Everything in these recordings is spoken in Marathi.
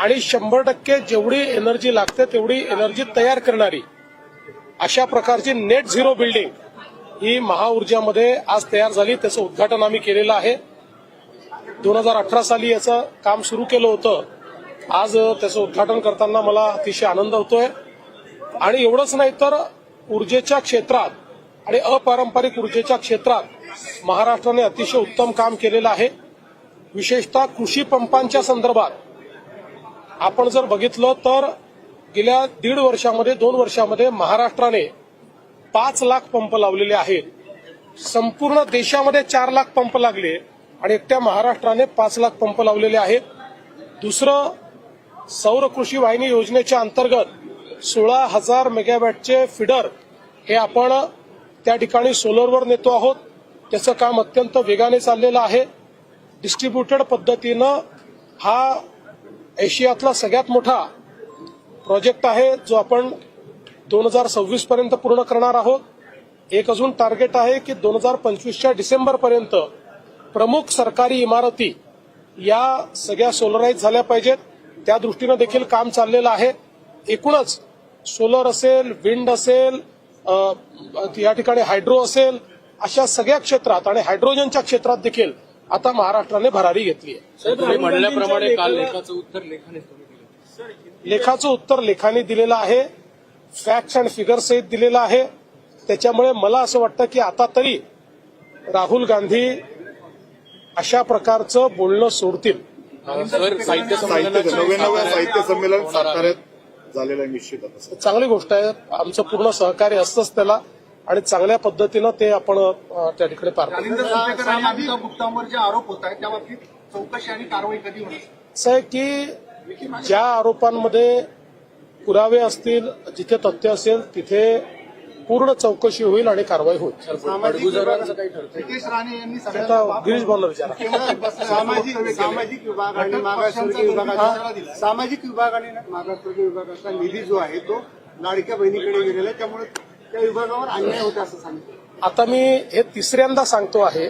आणि शंभर टक्के जेवढी एनर्जी लागते तेवढी एनर्जी तयार करणारी अशा प्रकारची नेट झिरो बिल्डिंग ही महाऊर्जामध्ये आज तयार झाली. त्याचं उद्घाटन आम्ही केलेलं आहे. दोन हजार अठरा साली याचं काम सुरू केलं होतं. आज त्याचं उद्घाटन करताना मला अतिशय आनंद होतोय. आणि एवढंच नाही तर ऊर्जेच्या क्षेत्रात आणि अपारंपरिक ऊर्जेच्या क्षेत्रात महाराष्ट्राने अतिशय उत्तम काम केलेलं आहे. विशेषतः कृषी पंपांच्या संदर्भात आपण जर बघितलं तर गेल्या दीड वर्षामध्ये दोन वर्षामध्ये महाराष्ट्राने पाच लाख पंप लावलेले आहेत. संपूर्ण देशामध्ये चार लाख पंप लागले आणि एकट्या महाराष्ट्राने पाच लाख पंप लावलेले आहेत. दुसरं सौर कृषी वाहिनी योजनेच्या अंतर्गत सोळा हजार मेगावॅटचे फिडर हे आपण त्या ठिकाणी सोलरवर नेतो आहोत. त्याचं काम अत्यंत वेगाने चाललेलं आहे. डिस्ट्रीब्युटेड पद्धतीनं हा एशियातला सगळ्यात मोठा प्रोजेक्ट आहे जो आपण दोन हजार सव्वीस पर्यंत पूर्ण करणार आहोत. एक अजून टार्गेट आहे की दोन हजार पंचवीसच्या डिसेंबरपर्यंत प्रमुख सरकारी इमारती या सगळ्या सोलराईज झाल्या पाहिजेत. त्या दृष्टीनं देखील काम चाललेलं आहे. एकूणच सोलर असेल विंड असेल या ठिकाणी हायड्रो असेल अशा सगळ्या क्षेत्रात आणि हायड्रोजनच्या क्षेत्रात देखील आता महाराष्ट्राने भरारी घेतली आहे. तुम्ही म्हणल्याप्रमाणे काल लेखाचं उत्तर लेखाने तुम्ही दिलं. लेखाचं उत्तर लेखाने दिलेलं आहे. फॅक्ट्स अँड फिगर सहित दिलेलं आहे. त्याच्यामुळे मला असं वाटतं की आता तरी राहुल गांधी अशा प्रकारचं बोलणं सोडतील. साहित्य संमेलन साताऱ्यात झालेलं आहे निश्चित आता चांगली गोष्ट आहे. आमचं पूर्ण सहकार्य असतंच त्याला. आणि चांगल्या पद्धतीनं ते आपण त्या ठिकाणी पार गुप्तांवर जे आरोप होत आहेत त्या बाबतीत चौकशी आणि कारवाई कधी असं आहे की ज्या आरोपांमध्ये पुरावे असतील जिथे तथ्य असेल तिथे पूर्ण चौकशी होईल आणि कारवाई होईल. गिरीश भाऊंना विचारा. सामाजिक सामाजिक विभाग आणि मागासवर्गीय विभागाचा सामाजिक विभाग आणि मागासवर्गीय विभागाचा निधी जो आहे तो लाडक्या बहिणीकडे गेलेला आहे. त्यामुळे त्या विभागावर अन्याय होता असं सांगितलं आता मी हे तिसऱ्यांदा सांगतो आहे.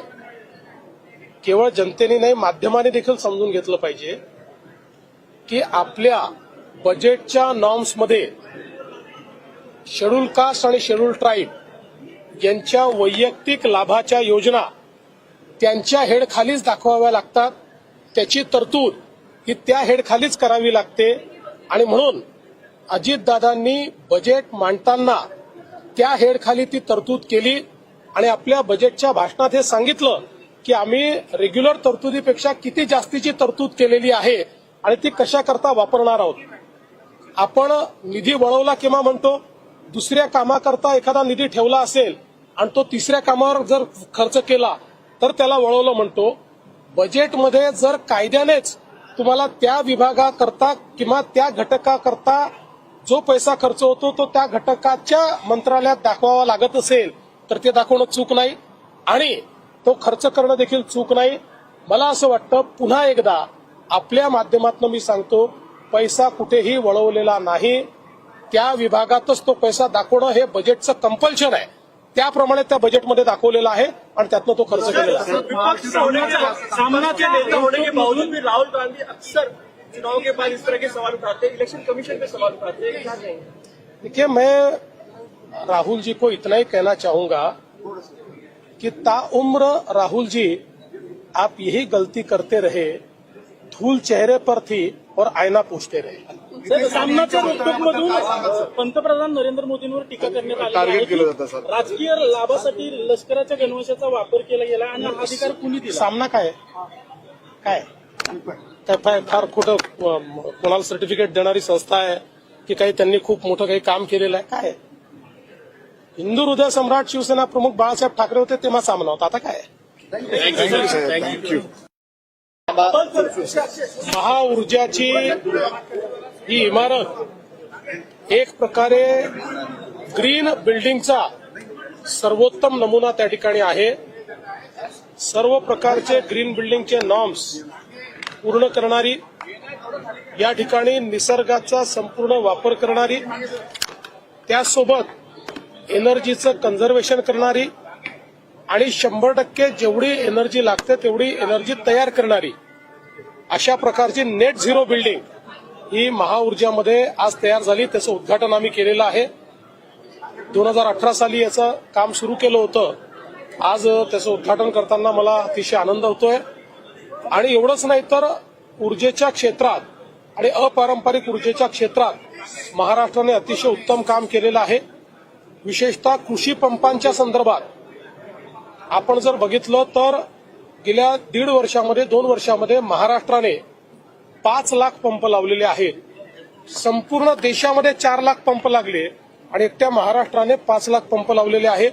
केवळ जनतेने नाही माध्यमाने देखील समजून घेतलं पाहिजे की आपल्या बजेटच्या नॉर्म्समध्ये शेड्यूल कास्ट आणि शेड्यूल ट्राईब यांच्या वैयक्तिक लाभाच्या योजना त्यांच्या हेडखालीच दाखवाव्या लागतात. त्याची तरतूद ही त्या हेडखालीच करावी लागते. आणि म्हणून अजितदादांनी बजेट मांडताना त्या हेडखाली ती तरतूद केली आणि आपल्या बजेटच्या भाषणात हे सांगितलं की आम्ही रेग्युलर तरतुदीपेक्षा किती जास्तीची तरतूद केलेली आहे आणि ती कशाकरता वापरणार आहोत. आपण निधी वळवला किंवा म्हणतो? दुसऱ्या कामाकरता एखादा निधी ठेवला असेल आणि तो तिसऱ्या कामावर जर खर्च केला तर त्याला वळवलं म्हणतो. बजेटमध्ये जर कायद्यानेच तुम्हाला त्या विभागाकरता किंवा त्या घटकाकरता जो पैसा खर्च होतो तो त्या घटकाच्या मंत्रालयात दाखवावा लागत असेल तर ते दाखवणं चूक नाही. आणि तो खर्च करणं देखील चूक नाही. मला असं वाटतं पुन्हा एकदा आपल्या माध्यमातून मी सांगतो पैसा कुठेही वळवलेला नाही. त्या विभागातच तो पैसा दाखवणं हे बजेटचं कंपल्शन आहे. त्याप्रमाणे त्या बजेटमध्ये दाखवलेलं आहे आणि त्यातनं तो खर्च केलेला आहे. राहुल गांधी अक्षर चुनाव के बाद इस तरह के सवाल उठाते हैं इलेक्शन कमीशन पे सवाल उठाते हैं देखिए मैं राहुल जी को इतना ही कहना चाहूंगा कि ताउम्र राहुल जी आप यही गलती करते रहे धूल चेहरे पर थी और आईना पूछते रहे सामनाच्या रोकटोकमधून अ, पंतप्रधान नरेंद्र मोदींवर टीका करण्यात आली टार्गेट केलं की जातं, सर. राजकीय लाभासाठी लष्कराच्या गणवेशाचा वापर केला गेला आणि हा अधिकार कुणी दिला सामना काय आहे? काय फार फार कुठं कोणाला सर्टिफिकेट देणारी संस्था आहे की काही त्यांनी खूप मोठं काही काम केलेलं आहे. काय? हिंदू हृदय सम्राट शिवसेना प्रमुख बाळासाहेब ठाकरे होते तेव्हा सामना होता. आता काय? महाऊर्जाची ही इमारत एक प्रकारे ग्रीन बिल्डिंगचा सर्वोत्तम नमुना त्या ठिकाणी आहे. सर्व प्रकारचे ग्रीन बिल्डिंगचे नॉर्म्स पूर्ण करणारी या ठिकाणी निसर्गाचा संपूर्ण वापर करणारी त्यासोबत एनर्जीचं कन्झर्वेशन करणारी आणि शंभर टक्के जेवढी एनर्जी लागते तेवढी एनर्जी तयार करणारी अशा प्रकारची नेट झिरो बिल्डिंग ही महाऊर्जामध्ये आज तयार झाली. त्याचं उद्घाटन आम्ही केलेलं आहे. दोन हजार अठरा साली याचं काम सुरू केलं होतं. आज त्याचं उद्घाटन करताना मला अतिशय आनंद होतोय. आणि एवढंच नाही तर ऊर्जेच्या क्षेत्रात आणि अपारंपरिक ऊर्जेच्या क्षेत्रात महाराष्ट्राने अतिशय उत्तम काम केलेलं आहे. विशेषतः कृषी पंपांच्या संदर्भात आपण जर बघितलं तर गेल्या दीड वर्षामध्ये दोन वर्षामध्ये महाराष्ट्राने पाच लाख पंप लावलेले आहेत. संपूर्ण देशामध्ये चार लाख पंप लागले आणि एकट्या महाराष्ट्राने पाच लाख पंप लावलेले आहेत.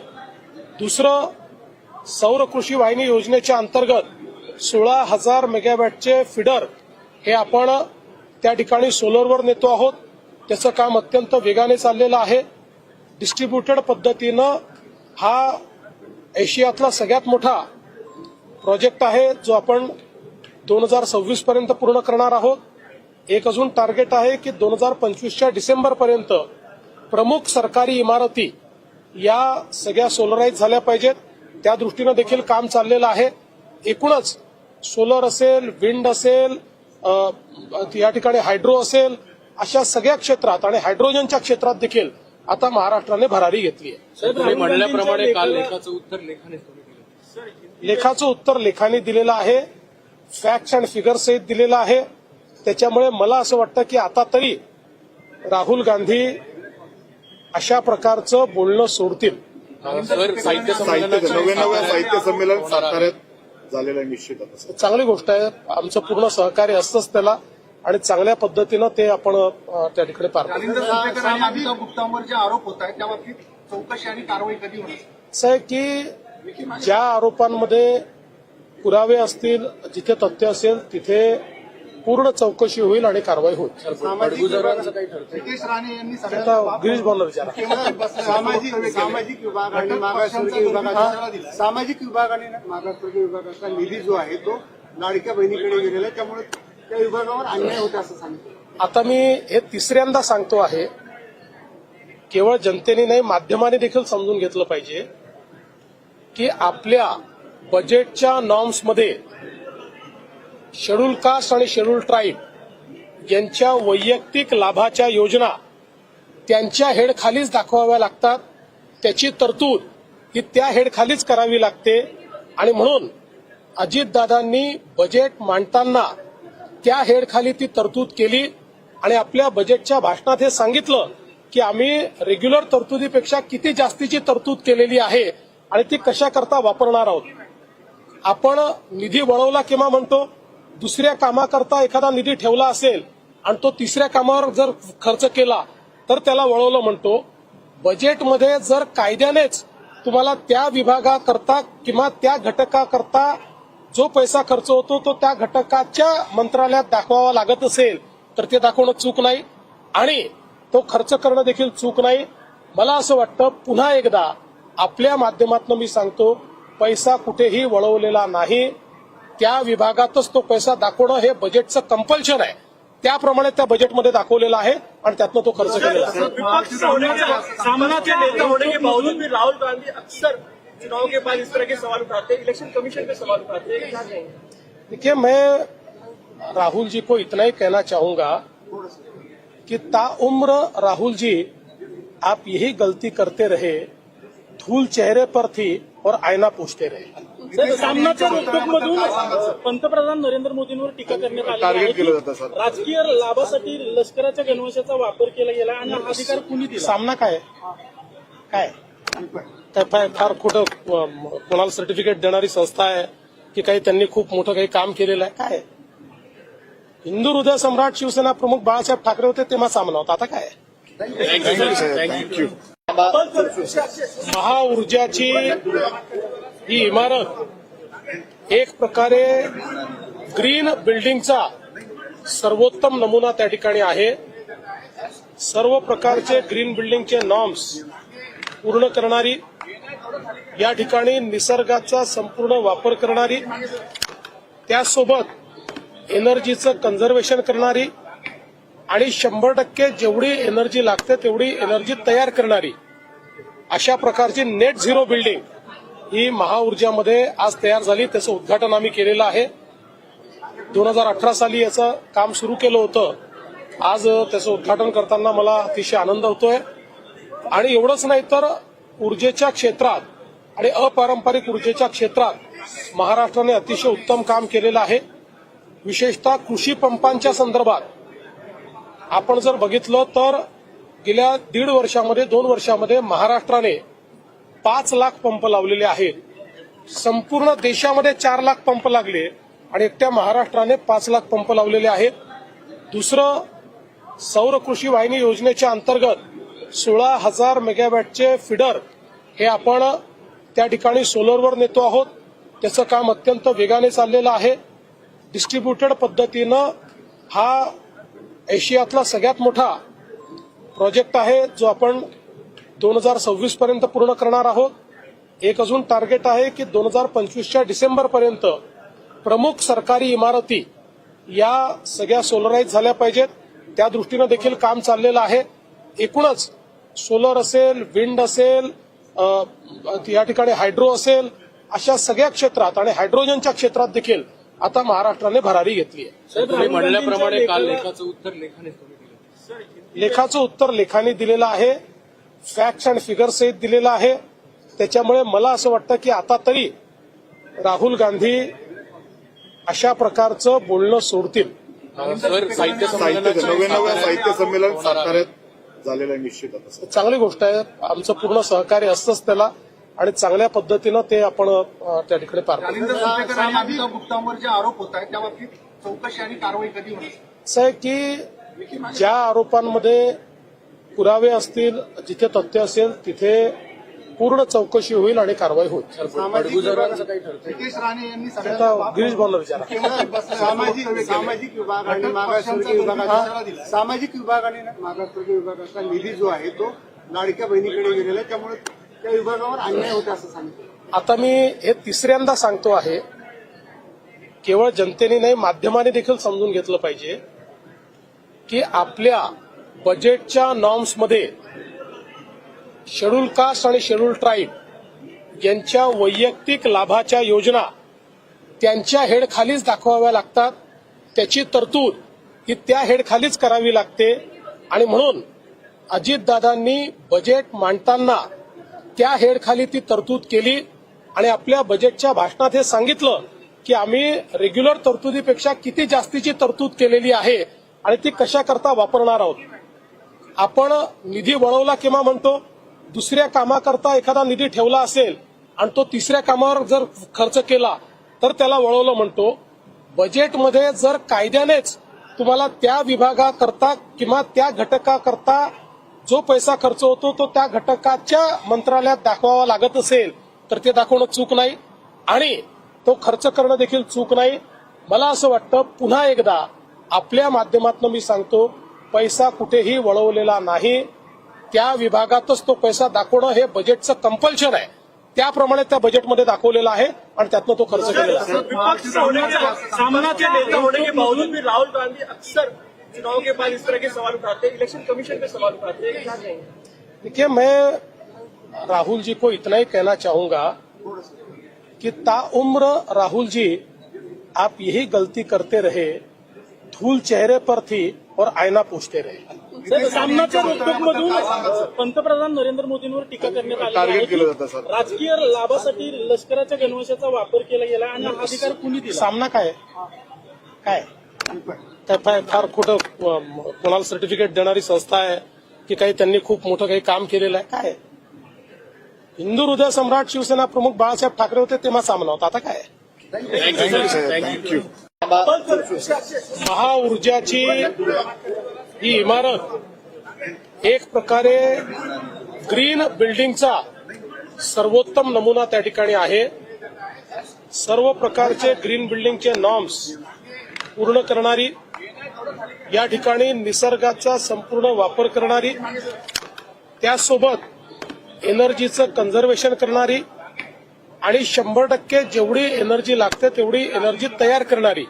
दुसरं सौर कृषी वाहिनी योजनेच्या अंतर्गत सोळा हजार मेगावॅटचे फिडर हे आपण त्या ठिकाणी सोलरवर नेतो आहोत. त्याचं काम अत्यंत वेगाने चाललेलं आहे. डिस्ट्रीब्युटेड पद्धतीनं हा एशियातला सगळ्यात मोठा प्रोजेक्ट आहे जो आपण दोन हजार सव्वीस पर्यंत पूर्ण करणार आहोत. एक अजून टार्गेट आहे की दोन हजार पंचवीसच्या डिसेंबरपर्यंत प्रमुख सरकारी इमारती या सगळ्या सोलराईज झाल्या पाहिजेत. त्या दृष्टीनं देखील काम चाललेलं आहे. एकूणच सोलर असेल विंड असेल अ, या ठिकाणी हायड्रो असेल अशा सगळ्या क्षेत्रात आणि हायड्रोजनच्या क्षेत्रात देखील आता महाराष्ट्राने भरारी घेतली आहे. तुम्ही म्हणल्याप्रमाणे काल लेखाचं उत्तर लेखाने तुम्ही दिलं. लेखाचं उत्तर लेखाने दिलेलं आहे फॅक्ट्स अँड फिगर सहित दिलेलं आहे. त्याच्यामुळे मला असं वाटतं की आता तरी राहुल गांधी अशा प्रकारचं बोलणं सोडतील. साहित्य संमेलन साताऱ्यात. झालेलं आहे निश्चित आता चांगली गोष्ट आहे. आमचं पूर्ण सहकार्य असतंच त्याला आणि चांगल्या पद्धतीनं ते आपण त्या ठिकाणी पार गुप्तांवर जे आरोप होत आहेत त्या बाबतीत चौकशी आणि कारवाई कधी होणार? असं आहे की ज्या आरोपांमध्ये पुरावे असतील जिथे तथ्य असेल तिथे पूर्ण चौकशी होईल आणि कारवाई होईल. आता गिरीश भाऊंना विचारा. सामाजिक सामाजिक विभाग आणि मागासवर्गीय विभागाचा सामाजिक विभाग आणि मागासवर्गीय विभागाचा निधी जो आहे तो लाडक्या बहिणीकडे गेलेला आहे. त्यामुळे त्या विभागावर अन्याय होता असं सांगितलं आता मी हे तिसऱ्यांदा सांगतो आहे. केवळ जनतेने नाही माध्यमाने देखील समजून घेतलं पाहिजे की आपल्या बजेटच्या नॉर्म्समध्ये शेड्यूल कास्ट आणि शेड्यूल ट्राईब यांच्या वैयक्तिक लाभाच्या योजना त्यांच्या हेडखालीच दाखवाव्या लागतात. त्याची तरतूद ही त्या हेडखालीच करावी लागते. आणि म्हणून अजितदादांनी बजेट मांडताना त्या हेडखाली ती तरतूद केली आणि आपल्या बजेटच्या भाषणात हे सांगितलं की आम्ही रेग्युलर तरतुदीपेक्षा किती जास्तीची तरतूद केलेली आहे आणि ती कशाकरता वापरणार आहोत. आपण निधी वळवला किंवा म्हणतो? दुसऱ्या कामाकरता एखादा निधी ठेवला असेल आणि तो तिसऱ्या कामावर जर खर्च केला तर त्याला वळवलं म्हणतो. बजेटमध्ये जर कायद्यानेच तुम्हाला त्या विभागाकरता किंवा त्या घटकाकरता जो पैसा खर्च होतो तो त्या घटकाच्या मंत्रालयात दाखवावा लागत असेल तर ते दाखवणं चूक नाही. आणि तो खर्च करणं देखील चूक नाही. मला असं वाटतं पुन्हा एकदा आपल्या माध्यमातून मी सांगतो पैसा कुठेही वळवलेला नाही. त्या विभागातच तो पैसा दाखवणं हे बजेटचं कंपल्शन आहे. त्याप्रमाणे त्या बजेटमध्ये दाखवलेलं आहे आणि त्यातनं तो खर्च केलेला आहे. राहुल गांधी अक्सर चुनाव के बाद इस तरह के सवाल उठाते हैं इलेक्शन कमीशन पे सवाल उठाते हैं। देखिए मैं राहुल जी को इतना ही कहना चाहूंगा कि ताउम्र राहुल जी आप यही गलती करते रहे धूल चेहरे पर थी और आईना पूछते रहे। सामनाच्या रोकटोकमधून अ, पंतप्रधान नरेंद्र मोदींवर टीका करण्यात आली टार्गेट केलं की जातं, सर. राजकीय लाभासाठी लष्कराच्या गणवेशाचा वापर केला गेला आणि हा अधिकार कुणी दिला सामना काय? काय काय फार फार कुठं अं, कोणाला सर्टिफिकेट देणारी संस्था आहे की काही त्यांनी खूप मोठं काही काम केलेलं आहे काय? हिंदू हृदय सम्राट शिवसेना प्रमुख बाळासाहेब ठाकरे होते तेव्हा सामना होता आता काय? थँक्यू महाऊर्जाची ही इमारत एक प्रकारे ग्रीन बिल्डिंगचा सर्वोत्तम नमुना त्या ठिकाणी आहे. सर्व प्रकारचे ग्रीन बिल्डिंगचे नॉर्म्स पूर्ण करणारी या ठिकाणी निसर्गाचा संपूर्ण वापर करणारी त्यासोबत एनर्जीचं कन्झर्वेशन करणारी आणि शंभर टक्के जेवढी एनर्जी लागते तेवढी एनर्जी तयार करणारी अशा प्रकारची नेट झिरो बिल्डिंग ही महाऊर्जामध्ये आज तयार झाली. त्याचं उद्घाटन आम्ही केलेलं आहे. दोन हजार अठरा साली याचं काम सुरू केलं होतं. आज त्याचं उद्घाटन करताना मला अतिशय आनंद होतोय. आणि एवढंच नाही तर ऊर्जेच्या क्षेत्रात आणि अपारंपरिक ऊर्जेच्या क्षेत्रात महाराष्ट्राने अतिशय उत्तम काम केलेलं आहे. विशेषतः कृषी पंपांच्या संदर्भात आपण जर बघितलं तर गेल्या दीड वर्षामध्ये दोन वर्षामध्ये महाराष्ट्राने पाच लाख पंप लावलेले आहेत. संपूर्ण देशामध्ये चार लाख पंप लागले आणि एकट्या महाराष्ट्राने पाच लाख पंप लावलेले आहेत. दुसरं सौर कृषी वाहिनी योजनेच्या अंतर्गत सोळा हजार मेगावॅटचे फिडर हे आपण त्या ठिकाणी सोलरवर नेतो आहोत. त्याचं काम अत्यंत वेगाने चाललेलं आहे. डिस्ट्रीब्युटेड पद्धतीनं हा एशियातला सगळ्यात मोठा प्रोजेक्ट आहे जो आपण दोन हजार सव्वीस पर्यंत पूर्ण करणार आहोत. एक अजून टार्गेट आहे की दोन हजार पंचवीसच्या डिसेंबर पर्यंत प्रमुख सरकारी इमारती या सगळ्या सोलराईज झाल्या पाहिजेत. त्या दृष्टीनं देखील काम चाललेलं आहे. एकूणच सोलर असेल विंड असेल या ठिकाणी हायड्रो असेल अशा सगळ्या क्षेत्रात आणि हायड्रोजनच्या क्षेत्रात देखील आता महाराष्ट्राने भरारी घेतली आहे. म्हणल्याप्रमाणे काल लेखाचं उत्तर लेखाने लेखाचं उत्तर लेखाने दिलेलं आहे. फॅक्ट्स अँड फिगर सहित दिलेलं आहे. त्याच्यामुळे मला असं वाटतं की आता तरी राहुल गांधी अशा प्रकारचं बोलणं सोडतील. साहित्य संमेलन साताऱ्यात झालेलं आहे निश्चित. चांगली गोष्ट आहे. आमचं पूर्ण सहकार्य असतंच त्याला. आणि चांगल्या पद्धतीनं ते आपण त्या ठिकाणी पार गुप्तांवर जे आरोप होत आहेत. त्या बाबतीत चौकशी आणि कारवाई कधी होणार? असं आहे की ज्या आरोपांमध्ये पुरावे असतील जिथे तथ्य असेल तिथे पूर्ण चौकशी होईल आणि कारवाई होईल. गिरीश सामाजिक सामाजिक विभाग आणि मागासवर्गीय विभागाचा सामाजिक विभाग आणि मागासवर्गीय विभागाचा निधी जो आहे तो लाडक्या बहिणीकडे गेलेला आहे. त्यामुळे त्या विभागावर अन्याय होता असं सांगितलं. आता मी हे तिसऱ्यांदा सांगतो आहे. केवळ जनतेने नाही माध्यमाने देखील समजून घेतलं पाहिजे की आपल्या बजेटच्या नॉर्म्समध्ये शेड्यूल कास्ट आणि शेड्यूल ट्राईब यांच्या वैयक्तिक लाभाच्या योजना त्यांच्या हेडखालीच दाखवाव्या लागतात. त्याची तरतूद ही त्या हेडखालीच करावी लागते. आणि म्हणून अजितदादांनी बजेट मांडताना त्या हेडखाली ती तरतूद केली आणि आपल्या बजेटच्या भाषणात हे सांगितलं की आम्ही रेग्युलर तरतुदीपेक्षा किती जास्तीची तरतूद केलेली आहे आणि ती कशाकरता वापरणार आहोत. आपण निधी वळवला किंवा म्हणतो दुसऱ्या कामाकरता एखादा निधी ठेवला असेल आणि तो तिसऱ्या कामावर जर खर्च केला तर त्याला वळवलं म्हणतो. बजेटमध्ये जर कायद्यानेच तुम्हाला त्या विभागाकरता किंवा त्या घटकाकरता जो पैसा खर्च होतो तो त्या घटकाच्या मंत्रालयात दाखवावा लागत असेल तर ते दाखवणं चूक नाही. आणि तो खर्च करणं देखील चूक नाही. मला असं वाटतं पुन्हा एकदा आपल्या माध्यमातून मी सांगतो पैसा कुठेही वळवलेला नाही. त्या विभागातच तो पैसा दाखवणं हे बजेटचं कंपल्शन आहे. त्याप्रमाणे त्या बजेटमध्ये दाखवलेलं आहे आणि त्यातनं तो खर्च केलेला आहे. विपक्ष होने के सामना के नेता होने के बावजूद भी राहुल गांधी अक्सर चुनाव के बाद इस तरह के सवाल उठाते हैं इलेक्शन कमीशन पे सवाल उठाते हैं? देखिए मैं राहुल जी को इतना ही कहना चाहूंगा कि ताउम्र राहुल जी आप यही गलती करते रहे धूल चेहरे पर थी और आईना पूछते रहे। सामनाच्या पंतप्रधान नरेंद्र मोदींवर टीका करण्यात आली आहे टार्गेट केलं जातं सर. राजकीय लाभासाठी लष्कराच्या गणवेशाचा वापर केला गेला आणि हा अधिकार कुणी दिला? सामना काय काय? फार कुठं कोणाला सर्टिफिकेट देणारी संस्था आहे की काही त्यांनी खूप मोठं काही काम केलेलं आहे? काय? हिंदू हृदय सम्राट शिवसेना प्रमुख बाळासाहेब ठाकरे होते तेव्हा सामना होता. आता काय थँक्यू महाऊर्जाची ही इमारत एक प्रकारे ग्रीन बिल्डिंगचा सर्वोत्तम नमुना त्या ठिकाणी आहे. सर्व प्रकारचे ग्रीन बिल्डिंगचे नॉर्म्स पूर्ण करणारी या ठिकाणी निसर्गाचा संपूर्ण वापर करणारी त्यासोबत एनर्जीचं कन्झर्वेशन करणारी आणि शंभर टक्के जेवढी एनर्जी लागते तेवढी एनर्जी तयार करणारी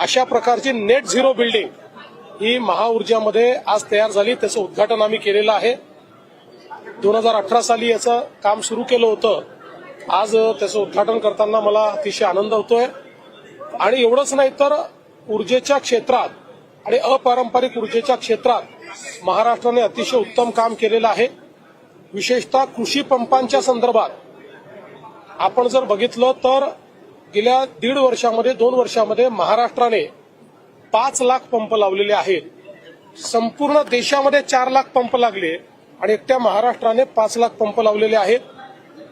अशा प्रकारची नेट झिरो बिल्डिंग ही महाऊर्जामध्ये आज तयार झाली. त्याचं उद्घाटन आम्ही केलेलं आहे. दोन हजार अठरा साली याचं काम सुरू केलं होतं. आज त्याचं उद्घाटन करताना मला अतिशय आनंद होतोय. आणि एवढंच नाही तर ऊर्जेच्या क्षेत्रात आणि अपारंपरिक ऊर्जेच्या क्षेत्रात महाराष्ट्राने अतिशय उत्तम काम केलेलं आहे. विशेषतः कृषी पंपांच्या संदर्भात आपण जर बघितलं तर गेल्या दीड वर्षामध्ये दोन वर्षामध्ये महाराष्ट्राने पाच लाख पंप लावलेले आहेत. संपूर्ण देशामध्ये चार लाख पंप लागले आणि एकट्या महाराष्ट्राने पाच लाख पंप लावलेले आहेत.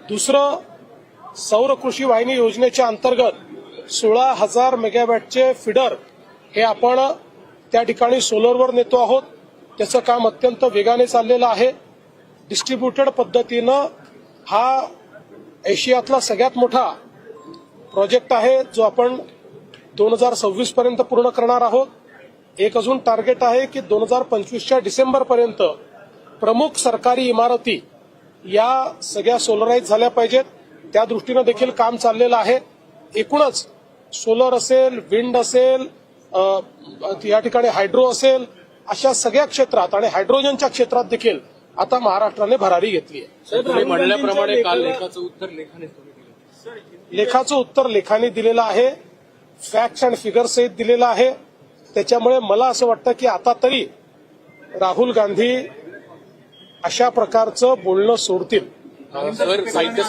दुसरं सौर कृषी वाहिनी योजनेच्या अंतर्गत सोळा हजार मेगावॅटचे फिडर हे आपण त्या ठिकाणी सोलरवर नेतो आहोत. त्याचं काम अत्यंत वेगाने चाललेलं आहे. डिस्ट्रीब्युटेड पद्धतीनं हा एशियातला सगळ्यात मोठा प्रोजेक्ट आहे जो आपण दोन हजार सव्वीस पर्यंत पूर्ण करणार आहोत. एक अजून टार्गेट आहे की दोन हजार पंचवीसच्या डिसेंबरपर्यंत प्रमुख सरकारी इमारती या सगळ्या सोलराईज झाल्या पाहिजेत. त्या दृष्टीनं देखील काम चाललेलं आहे. एकूणच सोलर असेल विंड असेल या ठिकाणी हायड्रो असेल अशा सगळ्या क्षेत्रात आणि हायड्रोजनच्या क्षेत्रात देखील आता महाराष्ट्राने भरारी घेतली आहे. तुम्ही म्हणल्याप्रमाणे काल लेखाचं उत्तर लेखाने लेखाचं उत्तर लेखाने दिलेलं आहे. फॅक्ट्स अँड फिगर सहित दिलेलं आहे. त्याच्यामुळे मला असं वाटतं की आता तरी राहुल गांधी अशा प्रकारचं बोलणं सोडतील. साहित्य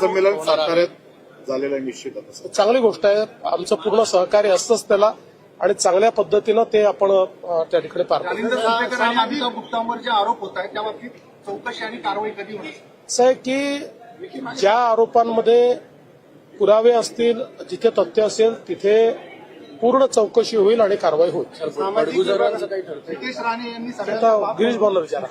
संमेलन साताऱ्यात झालेलं आहे निश्चित चांगली गोष्ट आहे. आमचं पूर्ण सहकार्य असतंच त्याला. आणि चांगल्या पद्धतीनं ते आपण त्या ठिकाणी पार गुप्तांवर जे आरोप होत आहेत त्या बाबतीत चौकशी आणि कारवाई कधी होणार? असं आहे की ज्या आरोपांमध्ये पुरावे असतील जिथे तथ्य असेल तिथे पूर्ण चौकशी होईल आणि कारवाई होईल. गिरीश विचारा.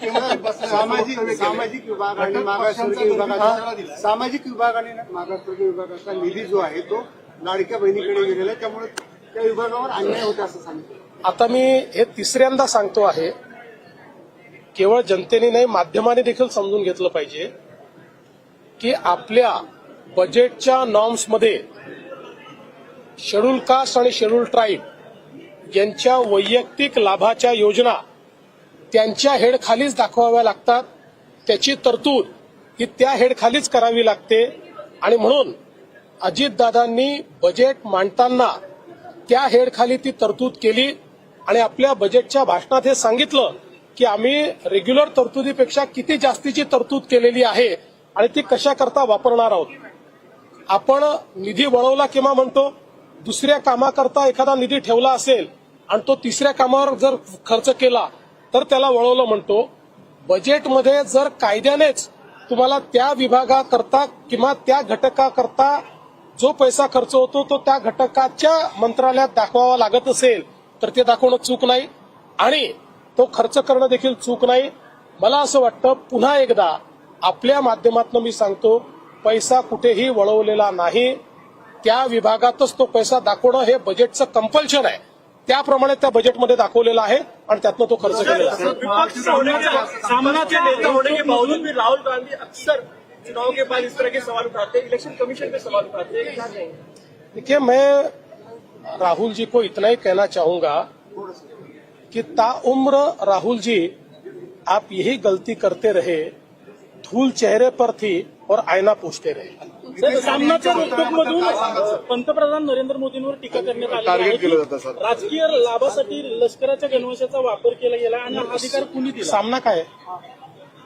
सामाजिक सामाजिक विभाग आणि मागासवर्गीय विभागाचा सामाजिक विभाग आणि मागासवर्गीय विभागाचा निधी जो आहे तो लाडक्या बहिणीकडे गेलेला आहे. त्यामुळे त्या विभागावर अन्याय होता असं सांगितलं आता मी हे तिसऱ्यांदा सांगतो आहे केवळ जनतेने नाही माध्यमाने देखील समजून घेतलं पाहिजे की आपल्या बजेटच्या नॉर्म्समध्ये शेड्यूल कास्ट आणि शेड्यूल ट्राईब यांच्या वैयक्तिक लाभाच्या योजना त्यांच्या हेडखालीच दाखवाव्या लागतात. त्याची तरतूद ही त्या हेडखालीच करावी लागते. आणि म्हणून अजितदादांनी बजेट मांडताना त्या हेडखाली ती तरतूद केली आणि आपल्या बजेटच्या भाषणात हे सांगितलं की आम्ही रेग्युलर तरतुदीपेक्षा किती जास्तीची तरतूद केलेली आहे आणि ती कशाकरता वापरणार आहोत. आपण निधी वळवला किंवा म्हणतो दुसऱ्या कामाकरता एखादा निधी ठेवला असेल आणि तो तिसऱ्या कामावर जर खर्च केला तर त्याला वळवलं म्हणतो. बजेटमध्ये जर कायद्यानेच तुम्हाला त्या विभागाकरता किंवा त्या घटकाकरता जो पैसा खर्च होतो तो त्या घटकाच्या मंत्रालयात दाखवावा लागत असेल तर ते दाखवणं चूक नाही. आणि तो खर्च करणं देखील चूक नाही. मला असं वाटतं पुन्हा एकदा आपल्या माध्यमातून मी सांगतो पैसा कुठेही वळवलेला नाही. त्या विभागातच तो पैसा दाखवणं हे बजेटचं कंपल्शन आहे. त्याप्रमाणे त्या बजेटमध्ये दाखवलेलं आहे आणि त्यातनं तो खर्च केलेला आहे. चुनाव के बाद इस तरह के सवाल उठाते हैं इलेक्शन कमीशन पे सवाल उठाते हैं देखिए मैं राहुल जी को इतना ही कहना चाहूंगा कि ताउम्र राहुल जी आप यही गलती करते रहे धूल चेहरे पर थी और आईना पूछते रहे सर सामनाच्या रोकटोकमधून पंतप्रधान नरेंद्र मोदींवर टीका करण्यात आली. राजकीय लाभासाठी लष्कराच्या गणवेशाचा वापर केला गेला आणि हा अधिकार कुणी दिला सामना काय?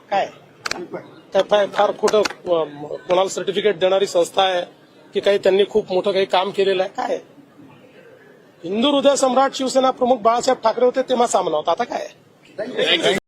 काय काय फार कुठं कोणाला सर्टिफिकेट देणारी संस्था आहे की काही त्यांनी खूप मोठं काही काम केलेलं आहे काय? हिंदू हृदय सम्राट शिवसेना प्रमुख बाळासाहेब ठाकरे होते तेव्हा सामना होता आता काय?